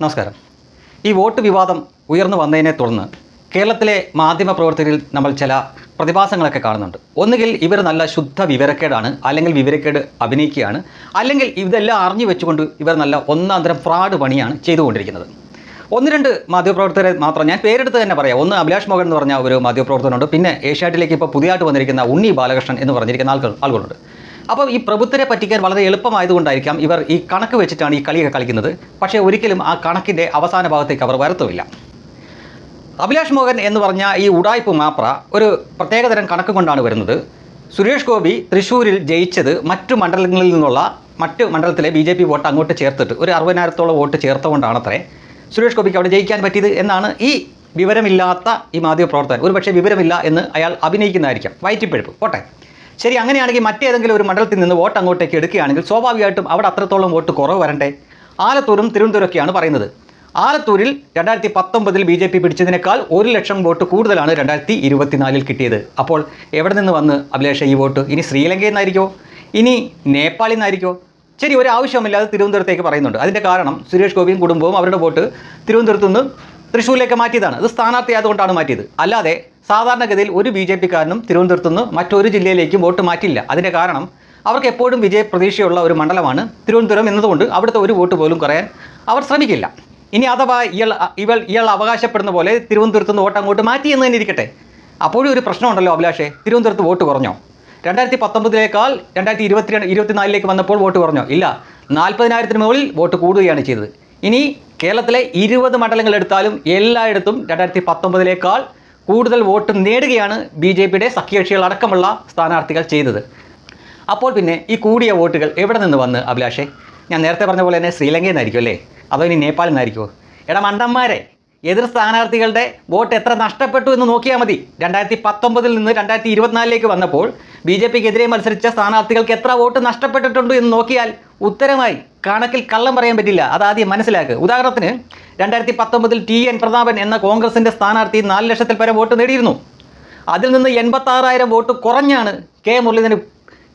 നമസ്കാരം. ഈ വോട്ട് വിവാദം ഉയർന്നു വന്നതിനെ തുടർന്ന് കേരളത്തിലെ മാധ്യമ പ്രവർത്തകരിൽ നമ്മൾ ചില പ്രതിഭാസങ്ങളൊക്കെ കാണുന്നുണ്ട്. ഒന്നുകിൽ ഇവർ നല്ല ശുദ്ധ വിവരക്കേടാണ് അല്ലെങ്കിൽ വിവരക്കേട് അഭിനയിക്കുകയാണ് അല്ലെങ്കിൽ ഇതെല്ലാം അറിഞ്ഞു വെച്ചുകൊണ്ട് ഇവർ നല്ല ഒന്നാം തരം ഫ്രാഡ് പണിയാണ് ചെയ്തുകൊണ്ടിരിക്കുന്നത്. ഒന്ന് രണ്ട് മാധ്യമപ്രവർത്തകരെ മാത്രം ഞാൻ പേരെടുത്ത് തന്നെ പറയാം. ഒന്ന് അഭിലാഷ് മോഹൻ എന്ന് പറഞ്ഞ ഒരു മാധ്യമപ്രവർത്തകനുണ്ട്. പിന്നെ ഏഷ്യാറ്റിലേക്ക് ഇപ്പോൾ പുതിയതായിട്ട് വന്നിരിക്കുന്ന ഉണ്ണി ബാലകൃഷ്ണൻ എന്ന് പറഞ്ഞിരിക്കുന്ന ആൾക്കാർ ആളുകളുണ്ട്. അപ്പോൾ ഈ പ്രഭുത്വരെ പറ്റിക്കാൻ വളരെ എളുപ്പമായതുകൊണ്ടായിരിക്കാം ഇവർ ഈ കണക്ക് വെച്ചിട്ടാണ് ഈ കളിയൊക്കെ കളിക്കുന്നത്. പക്ഷേ ഒരിക്കലും ആ കണക്കിന്റെ അവസാന ഭാഗത്തേക്ക് അവർ വരത്തുമില്ല. അഭിലാഷ് മോഹൻ എന്ന് പറഞ്ഞ ഈ ഉടായ്പ് മാപ്ര ഒരു പ്രത്യേകതരം കണക്ക് കൊണ്ടാണ് വരുന്നത്. സുരേഷ് ഗോപി തൃശ്ശൂരിൽ ജയിച്ചത് മറ്റു മണ്ഡലങ്ങളിൽ നിന്നുള്ള മറ്റ് മണ്ഡലത്തിലെ ബി ജെ പി വോട്ട് അങ്ങോട്ട് ചേർത്തിട്ട് ഒരു അറുപതിനായിരത്തോളം വോട്ട് ചേർത്തുകൊണ്ടാണത്രേ സുരേഷ് ഗോപിക്ക് അവിടെ ജയിക്കാൻ പറ്റിയത് എന്നാണ് ഈ വിവരമില്ലാത്ത ഈ മാധ്യമപ്രവർത്തകൻ. ഒരു പക്ഷേ വിവരമില്ല എന്ന് അയാൾ അഭിനയിക്കുന്നതായിരിക്കാം. വയറ്റിപ്പഴുപ്പ്. പോട്ടെ. ശരി അങ്ങനെയാണെങ്കിൽ മറ്റേതെങ്കിലും ഒരു മണ്ഡലത്തിൽ നിന്ന് വോട്ട് അങ്ങോട്ടേക്ക് എടുക്കുകയാണെങ്കിൽ സ്വാഭാവികമായിട്ടും അവിടെ അത്രത്തോളം വോട്ട് കുറവ് വരണ്ടേ? ആലത്തൂരും തിരുവനന്തപുരമൊക്കെയാണ് പറയുന്നത്. ആലത്തൂരിൽ രണ്ടായിരത്തി പത്തൊമ്പതിൽ ബി ജെ പി പിടിച്ചതിനേക്കാൾ ഒരു ലക്ഷം വോട്ട് കൂടുതലാണ് രണ്ടായിരത്തി ഇരുപത്തിനാലിൽ കിട്ടിയത്. അപ്പോൾ എവിടെ നിന്ന് വന്ന് അഭിലേഷ ഈ വോട്ട്? ഇനി ശ്രീലങ്കയിൽ നിന്നായിരിക്കോ? ഇനി നേപ്പാളിൽ നിന്നായിരിക്കോ? ശരി ഒരു ആവശ്യമില്ലാതെ തിരുവനന്തപുരത്തേക്ക് പറയുന്നുണ്ട്. അതിന്റെ കാരണം സുരേഷ് ഗോപിയും കുടുംബവും അവരുടെ വോട്ട് തിരുവനന്തപുരത്തു നിന്ന് തൃശ്ശൂരിലേക്ക് മാറ്റിയതാണ്. അത് സ്ഥാനാർത്ഥി ആയതുകൊണ്ടാണ് മാറ്റിയത്. അല്ലാതെ സാധാരണഗതിയിൽ ഒരു ബി ജെ പിക്കാരനും തിരുവനന്തപുരത്തു നിന്ന് മറ്റൊരു ജില്ലയിലേക്കും വോട്ട് മാറ്റില്ല. അതിന്റെ കാരണം അവർക്ക് എപ്പോഴും വിജയ പ്രതീക്ഷയുള്ള ഒരു മണ്ഡലമാണ് തിരുവനന്തപുരം എന്നതുകൊണ്ട് അവിടുത്തെ ഒരു വോട്ട് പോലും കുറയാൻ അവർ ശ്രമിക്കില്ല. ഇനി അഥവാ ഇയാൾ ഇവൾ ഇയാൾ അവകാശപ്പെടുന്ന പോലെ തിരുവനന്തപുരത്ത് നിന്ന് വോട്ട് അങ്ങോട്ട് മാറ്റി എന്ന് തന്നെ ഇരിക്കട്ടെ. അപ്പോഴും ഒരു പ്രശ്നമുണ്ടല്ലോ അഭിലാഷേ. തിരുവനന്തപുരത്ത് വോട്ട് കുറഞ്ഞോ? രണ്ടായിരത്തി പത്തൊമ്പതിലേക്കാൾ രണ്ടായിരത്തി ഇരുപത്തിരണ്ട് ഇരുപത്തിനാലിലേക്ക് വന്നപ്പോൾ വോട്ട് കുറഞ്ഞോ? ഇല്ല. നാൽപ്പതിനായിരത്തിന് മുകളിൽ വോട്ട് കൂടുകയാണ് ചെയ്തത്. ഇനി കേരളത്തിലെ ഇരുപത് മണ്ഡലങ്ങൾ എടുത്താലും എല്ലായിടത്തും രണ്ടായിരത്തി പത്തൊമ്പതിലേക്കാൾ കൂടുതൽ വോട്ട് നേടുകയാണ് ബി ജെ പിയുടെ സഖ്യകക്ഷികൾ അടക്കമുള്ള സ്ഥാനാർത്ഥികൾ ചെയ്തത്. അപ്പോൾ പിന്നെ ഈ കൂടിയ വോട്ടുകൾ എവിടെ നിന്ന് വന്ന് അഭിലാഷേ? ഞാൻ നേരത്തെ പറഞ്ഞ പോലെ തന്നെ ശ്രീലങ്കയിൽ നിന്നായിരിക്കും അല്ലേ? അതോ ഇനി നേപ്പാളിൽ നിന്നായിരിക്കുമോ എടാ മണ്ടന്മാരെ എതിർ സ്ഥാനാർത്ഥികളുടെ വോട്ട് എത്ര നഷ്ടപ്പെട്ടു എന്ന് നോക്കിയാൽ മതി. രണ്ടായിരത്തി പത്തൊമ്പതിൽ നിന്ന് രണ്ടായിരത്തി ഇരുപത്തിനാലിലേക്ക് വന്നപ്പോൾ ബി ജെ പിക്കെതിരെ മത്സരിച്ച സ്ഥാനാർത്ഥികൾക്ക് എത്ര വോട്ട് നഷ്ടപ്പെട്ടിട്ടുണ്ട് എന്ന് നോക്കിയാൽ ഉത്തരമായി കണക്കിൽ കള്ളം പറയാൻ പറ്റില്ല. അതാദ്യം മനസ്സിലാക്കുക ഉദാഹരണത്തിന് രണ്ടായിരത്തി പത്തൊമ്പതിൽ ടി എൻ പ്രതാപൻ എന്ന കോൺഗ്രസിന്റെ സ്ഥാനാർത്ഥി നാല് ലക്ഷത്തിൽ പരം വോട്ട് നേടിയിരുന്നു. അതിൽ നിന്ന് എൺപത്താറായിരം വോട്ട് കുറഞ്ഞാണ് കെ മുരളീധരൻ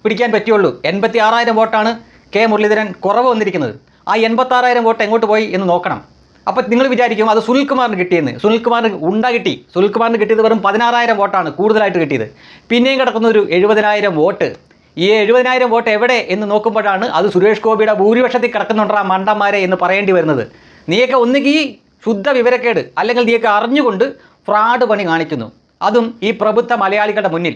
പിടിക്കാൻ പറ്റിയുള്ളൂ എൺപത്തി ആറായിരം വോട്ടാണ് കെ മുരളീധരൻ കുറവ് വന്നിരിക്കുന്നത്. ആ എൺപത്താറായിരം വോട്ട് എങ്ങോട്ട് പോയി എന്ന് നോക്കണം. അപ്പോൾ നിങ്ങൾ വിചാരിക്കും അത് സുനിൽകുമാറിന് കിട്ടിയെന്ന്. സുനിൽകുമാറിന് ഉണ്ട കിട്ടി. സുനിൽകുമാറിന് കിട്ടിയത് വെറും പതിനാറായിരം വോട്ടാണ് കൂടുതലായിട്ട് കിട്ടിയത്. പിന്നെയും കിടക്കുന്ന ഒരു എഴുപതിനായിരം വോട്ട്. ഈ എഴുപതിനായിരം വോട്ട് എവിടെ എന്ന് നോക്കുമ്പോഴാണ് അത് സുരേഷ് ഗോപിയുടെ ഭൂരിപക്ഷത്തിൽ കിടക്കുന്നുണ്ടാ മണ്ടന്മാരെ എന്ന് പറയേണ്ടി വരുന്നത്. നീയൊക്കെ ഒന്നുകിൽ ശുദ്ധ വിവരക്കേട് അല്ലെങ്കിൽ നീയൊക്കെ അറിഞ്ഞുകൊണ്ട് ഫ്രാഡ് പണി കാണിക്കുന്നു. അതും ഈ പ്രബുദ്ധ മലയാളികളുടെ മുന്നിൽ.